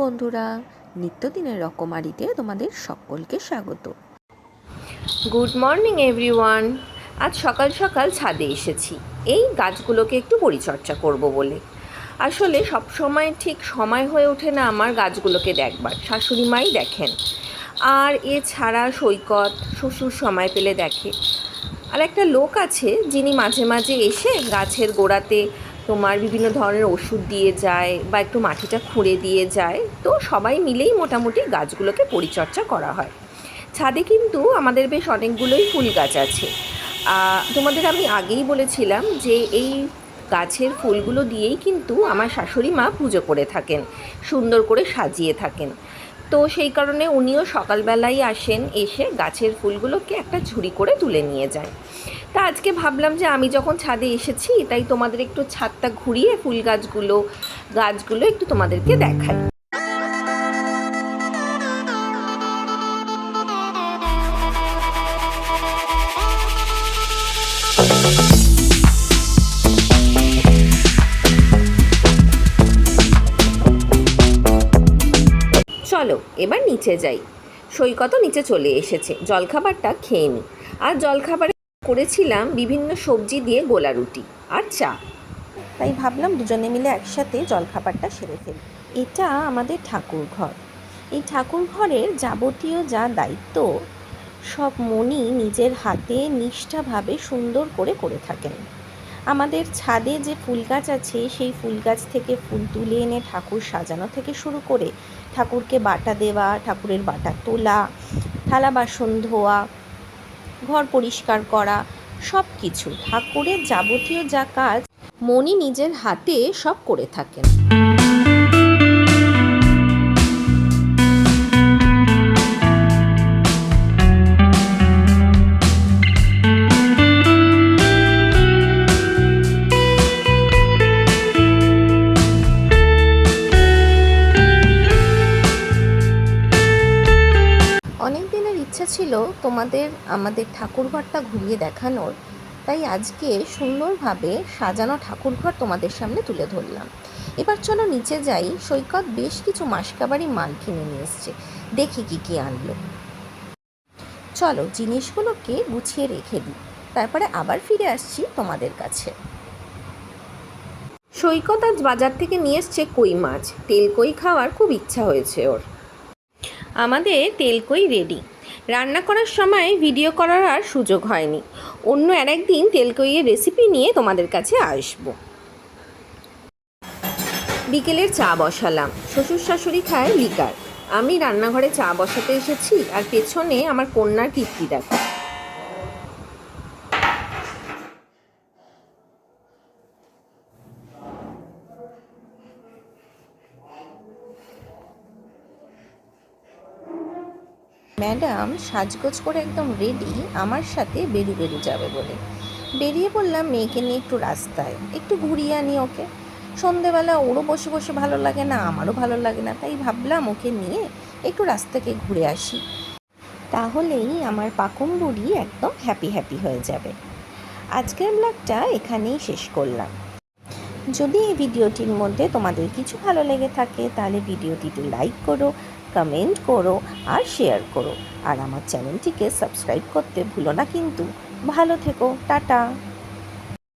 বন্ধুরা, নিত্যদিনের রকমারিতে তোমাদের সকলকে স্বাগত। Good morning, everyone. আজ সকাল সকাল ছাদে এসেছি। এই গাছগুলোকে একটু পরিচর্যা করব বলে। আসলে সব সময় ঠিক সময় হয়ে ওঠে না আমার গাছগুলোকে দেখবার। শাশুড়ি মাই দেখেন। আর এছাড়া সৈকত, শ্বশুর সময় পেলে দেখে। আর একটা লোক আছে যিনি মাঝে মাঝে এসে গাছের গোড়াতে তোমার বিভিন্ন ধরনের ওষুধ দিয়ে যায় বা একটু মাটিটা খুঁড়ে দিয়ে যায়, তো সবাই মিলেই মোটামুটি গাছগুলোকে পরিচর্যা করা হয়। ছাদে কিন্তু আমাদের বেশ অনেকগুলোই ফুল গাছ আছে। তোমাদের আমি আগেই বলেছিলাম যে এই গাছের ফুলগুলো দিয়েই কিন্তু আমার শাশুড়ি মা পুজো করে থাকেন, সুন্দর করে সাজিয়ে থাকেন। তো সেই কারণে উনিও সকালবেলাই আসেন, এসে গাছের ফুলগুলোকে একটা ঝুড়ি করে তুলে নিয়ে যায় তা আজকে ভাবলাম যে আমি যখন ছাদে এসেছি, তাই তোমাদের একটু ছাদটা ঘুরিয়ে ফুল গাছগুলো গাছগুলো একটু তোমাদেরকে দেখাই। চলো, এবার নিচে যাই। সৈকতও নিচে চলে এসেছে। জলখাবারটা খেয়ে নিই আর জলখাবারে করেছিলাম বিভিন্ন সবজি দিয়ে গোলা রুটি আর চা। তাই ভাবলাম দুজনে মিলে একসাথে জলখাবারটা সেরে ফেলি। এটা আমাদের ঠাকুর ঘর। এই ঠাকুর ঘরের যাবতীয় যা দায়িত্ব, সব মনি নিজের হাতে নিষ্ঠাভাবে সুন্দর করে করে থাকেন। আমাদের ছাদে যে ফুল গাছ আছে, সেই ফুল গাছ থেকে ফুল তুলে এনে ঠাকুর সাজানো থেকে শুরু করে ঠাকুরকে বাটা দেওয়া, ঠাকুরের বাটা তোলা, থালা বাসন ধোয়া ঘর পরিষ্কার করা সব কিছু ঠাকুরের যাবতীয় যা কাজ মনি নিজের হাতে সব করে থাকেন। ইচ্ছা ছিল তোমাদের আমাদের ঠাকুরঘরটা ঘুরিয়ে দেখানোর, তাই আজকে সুন্দরভাবে সাজানো ঠাকুরঘর তোমাদের সামনে তুলে ধরলাম। এবার চলো নিচে যাই, সৈকত বেশ কিছু মাসকাবারি মাল কিনে নিয়ে এসছে। দেখি কি কি আনলো। চলো জিনিসগুলোকে গুছিয়ে রেখে দিই, তারপরে আবার ফিরে আসছি তোমাদের কাছে। সৈকত আজ বাজার থেকে নিয়ে এসছে কই মাছ, তেল কই খাওয়ার খুব ইচ্ছা হয়েছে ওর। আমাদের তেল কই রেডি রান্না করার সময় ভিডিও করার আর সুযোগ হয়নি। অন্য আর একদিন তেলকইয়ের রেসিপি নিয়ে তোমাদের কাছে আসব। বিকেলের চা বসালাম। শ্বশুর শাশুড়ি খায় লিকার আমি রান্নাঘরে চা বসাতে এসেছি আর পেছনে আমার কন্যার কীর্তি দেখো। ম্যাডাম সাজগোজ করে একদম রেডি আমার সাথে বেরু বেরু যাবে বলে। বেরিয়ে পড়লাম মেয়েকে নিয়ে একটু রাস্তায়, একটু ঘুরিয়ে আনি ওকে। সন্ধেবেলা ওরও বসে বসে ভালো লাগে না, আমারও ভালো লাগে না, তাই ভাবলাম ওকে নিয়ে একটু রাস্তাকে ঘুরে আসি। তাহলেই আমার পাকুম বুড়ি একদম হ্যাপি হ্যাপি হয়ে যাবে। আজকের ব্লগটা এখানেই শেষ করলাম। যদি এই ভিডিওটির মধ্যে তোমাদের কিছু ভালো লেগে থাকে, তাহলে ভিডিওটিতে লাইক করো কমেন্ট করো আর শেয়ার করো। আর আমার চ্যানেলটিকে সাবস্ক্রাইব করতে ভুলো না কিন্তু। ভালো থেকো, টাটা।